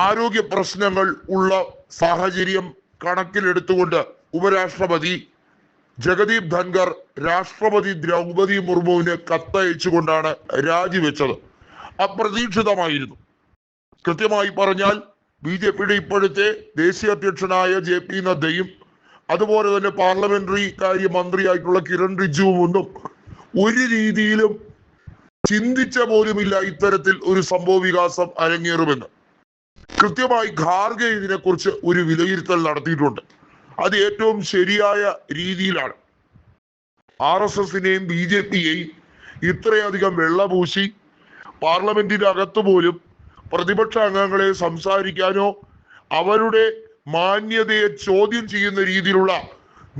ആരോഗ്യ പ്രശ്നങ്ങൾ ഉള്ള സാഹചര്യം കണക്കിലെടുത്തുകൊണ്ട് ഉപരാഷ്ട്രപതി ജഗദീപ് ധൻഖർ രാഷ്ട്രപതി ദ്രൗപതി മുർമുവിന് കത്തയച്ചുകൊണ്ടാണ് രാജിവെച്ചത്. അപ്രതീക്ഷിതമായിരുന്നു. കൃത്യമായി പറഞ്ഞാൽ ബി ജെ പിയുടെ ഇപ്പോഴത്തെ ദേശീയ അധ്യക്ഷനായ ജെ പി നദ്ദയും അതുപോലെ തന്നെ പാർലമെന്ററി കാര്യ മന്ത്രിയായിട്ടുള്ള കിരൺ റിജുവും ഒന്നും ഒരു രീതിയിലും ചിന്തിച്ച പോലുമില്ല ഇത്തരത്തിൽ ഒരു സംഭവ വികാസം അരങ്ങേറുമെന്ന്. കൃത്യമായി ഖാർഗെ ഇതിനെക്കുറിച്ച് ഒരു വിലയിരുത്തൽ നടത്തിയിട്ടുണ്ട്. അത് ഏറ്റവും ശരിയായ രീതിയിലാണ്. ആർ എസ് എസിനെയും ബി ജെ പിയെയും ഇത്രയധികം വെള്ളപൂശി പാർലമെന്റിന്റെ അകത്ത് പോലും പ്രതിപക്ഷ അംഗങ്ങളെ സംസാരിക്കാനോ അവരുടെ മാന്യതയെ ചോദ്യം ചെയ്യുന്ന രീതിയിലുള്ള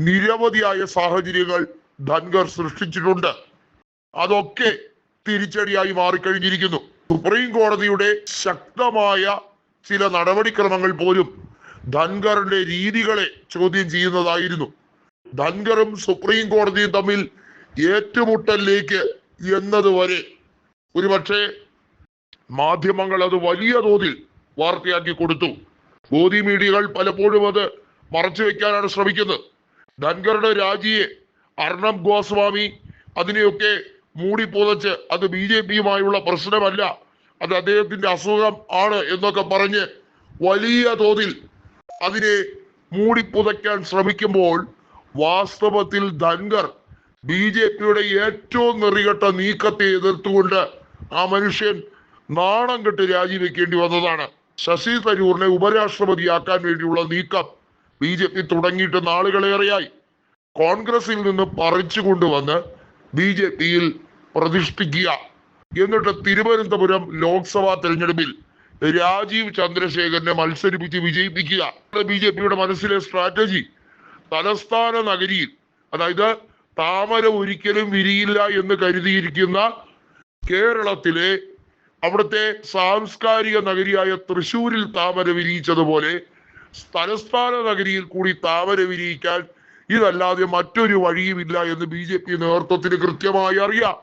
നിരവധിയായ സാഹചര്യങ്ങൾ ധൻഗർ സൃഷ്ടിച്ചിട്ടുണ്ട്. അതൊക്കെ തിരിച്ചടിയായി മാറിക്കഴിഞ്ഞിരിക്കുന്നു. സുപ്രീം കോടതിയുടെ ശക്തമായ ചില നടപടിക്രമങ്ങൾ പോലും ധൻഖറിന്റെ രീതികളെ ചോദ്യം ചെയ്യുന്നതായിരുന്നു. ധൻഖറും സുപ്രീം കോടതിയും തമ്മിൽ ഏറ്റുമുട്ടലിലേക്ക് എന്നതുവരെ ഒരുപക്ഷെ മാധ്യമങ്ങൾ അത് വലിയ തോതിൽ വാർത്തയാക്കി കൊടുത്തു. ഗോതി മീഡിയകൾ പലപ്പോഴും അത് മറച്ചു വെക്കാനാണ് ശ്രമിക്കുന്നത്. ധൻഖറുടെ രാജിയെ അർണബ് ഗോസ്വാമി അതിനെയൊക്കെ മൂടിപ്പുതച്ച് അത് ബി ജെ പിയുമായുള്ള പ്രശ്നമല്ല അത് അദ്ദേഹത്തിന്റെ അസുഖം ആണ് എന്നൊക്കെ പറഞ്ഞ് വലിയ തോതിൽ അതിനെ മൂടിപ്പുതയ്ക്കാൻ ശ്രമിക്കുമ്പോൾ വാസ്തവത്തിൽ ധൻഗർ ബി ജെ പിയുടെ ഏറ്റവും നെറികെട്ട നീക്കത്തെ എതിർത്തുകൊണ്ട് ആ മനുഷ്യൻ നാണം കെട്ട് രാജിവെക്കേണ്ടി വന്നതാണ്. ശശി തരൂറിനെ ഉപരാഷ്ട്രപതിയാക്കാൻ വേണ്ടിയുള്ള നീക്കം ബി ജെ പി തുടങ്ങിയിട്ട് നാളുകളേറെയായി കോൺഗ്രസിൽ നിന്ന് പറിച്ചു കൊണ്ടുവന്ന് ബി ജെ പിയിൽ പ്രതിഷ്ഠിക്കുക എന്നിട്ട് തിരുവനന്തപുരം ലോക്സഭാ തെരഞ്ഞെടുപ്പിൽ രാജീവ് ചന്ദ്രശേഖരനെ മത്സരിപ്പിച്ച് വിജയിപ്പിക്കുക. ബി ജെ പിയുടെ മനസ്സിലെ സ്ട്രാറ്റജി തലസ്ഥാന നഗരിയിൽ അതായത് താമര ഒരിക്കലും വിരിയില്ല എന്ന് കരുതിയിരിക്കുന്ന കേരളത്തിലെ അവിടുത്തെ സാംസ്കാരിക നഗരിയായ തൃശൂരിൽ താമര വിരിയിച്ചതുപോലെ തലസ്ഥാന നഗരിയിൽ കൂടി താമര വിരിയിക്കാൻ ഇതല്ലാതെ മറ്റൊരു വഴിയുമില്ല എന്ന് ബി ജെ പി നേതൃത്വത്തിന് കൃത്യമായി അറിയാം.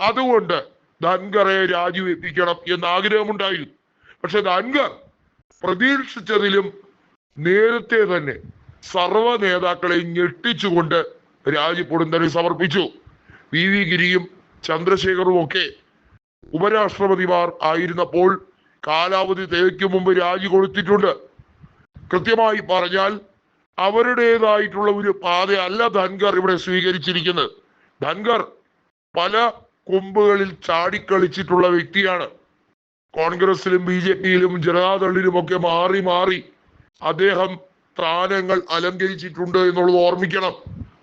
അതുകൊണ്ട് ധൻഖറെ രാജിവെപ്പിക്കണം എന്ന് ആഗ്രഹമുണ്ടായിരുന്നു പക്ഷെ ധൻഖർ പ്രതീക്ഷിച്ചതിലും നേരത്തെ തന്നെ സർവ നേതാക്കളെ ഞെട്ടിച്ചുകൊണ്ട് രാജി പൊടുന്നനെ സമർപ്പിച്ചു. വി വി ഗിരിയും ചന്ദ്രശേഖറും ഒക്കെ ഉപരാഷ്ട്രപതിമാർ ആയിരുന്നപ്പോൾ കാലാവധി തികയ്ക്കും മുമ്പ് രാജി കൊടുത്തിട്ടുണ്ട്. കൃത്യമായി പറഞ്ഞാൽ അവരുടേതായിട്ടുള്ള ഒരു പാതയല്ല ധൻഖർ ഇവിടെ സ്വീകരിച്ചിരിക്കുന്നത്. ധൻഖർ പല കൊമ്പുകളിൽ ചാടിക്കളിച്ചിട്ടുള്ള വ്യക്തിയാണ്. കോൺഗ്രസിലും ബി ജെ പിയിലും ജനതാദളിലും ഒക്കെ മാറി മാറി അദ്ദേഹം സ്ഥാനങ്ങൾ അലങ്കരിച്ചിട്ടുണ്ട് എന്നുള്ളത് ഓർമ്മിക്കണം.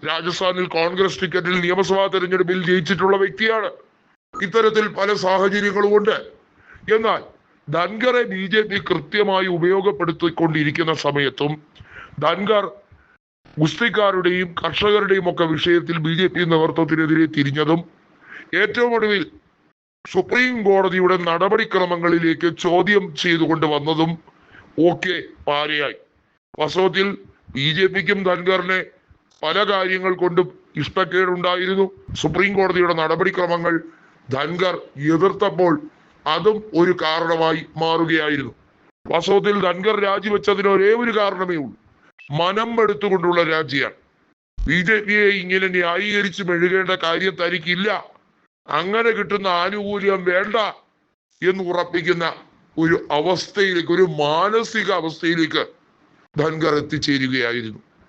രാജസ്ഥാനിൽ കോൺഗ്രസ് ടിക്കറ്റിൽ നിയമസഭാ തെരഞ്ഞെടുപ്പിൽ ജയിച്ചിട്ടുള്ള വ്യക്തിയാണ്. ഇത്തരത്തിൽ പല സാഹചര്യങ്ങളും ഉണ്ട് എന്നാൽ ധൻഖറെ ബി ജെ പി കൃത്യമായി ഉപയോഗപ്പെടുത്തിക്കൊണ്ടിരിക്കുന്ന സമയത്തും ധൻഖർ ഗുസ്തിക്കാരുടെയും കർഷകരുടെയും ഒക്കെ വിഷയത്തിൽ ബി ജെ പി നേതൃത്വത്തിനെതിരെ തിരിഞ്ഞതും ഏറ്റവും ഒടുവിൽ സുപ്രീം കോടതിയുടെ നടപടിക്രമങ്ങളിലേക്ക് ചോദ്യം ചെയ്തുകൊണ്ട് വന്നതും ഒക്കെ പാരയായി. വാസ്തവത്തിൽ ബി ജെ പിക്കും ധൻഖറിനെ പല കാര്യങ്ങൾ കൊണ്ടും ഇഷ്ടക്കേടുണ്ടായിരുന്നു. സുപ്രീം കോടതിയുടെ നടപടിക്രമങ്ങൾ ധൻഖർ എതിർത്തപ്പോൾ അതും ഒരു കാരണമായി മാറുകയായിരുന്നു. വാസ്തവത്തിൽ ധൻഖർ രാജിവെച്ചതിന് ഒരേ ഒരു കാരണമേ ഉള്ളൂ. മനം എടുത്തുകൊണ്ടുള്ള രാജിയാണ്. ബി ജെ പിയെ ഇങ്ങനെ ന്യായീകരിച്ച് മെഴുകേണ്ട കാര്യം തനിക്കില്ല. അങ്ങനെ കിട്ടുന്ന ആനുകൂല്യം വേണ്ട എന്ന് ഉറപ്പിക്കുന്ന ഒരു അവസ്ഥയിലേക്ക് ഒരു മാനസിക അവസ്ഥയിലേക്ക് ധൻഖർ എത്തിച്ചേരുകയായിരുന്നു.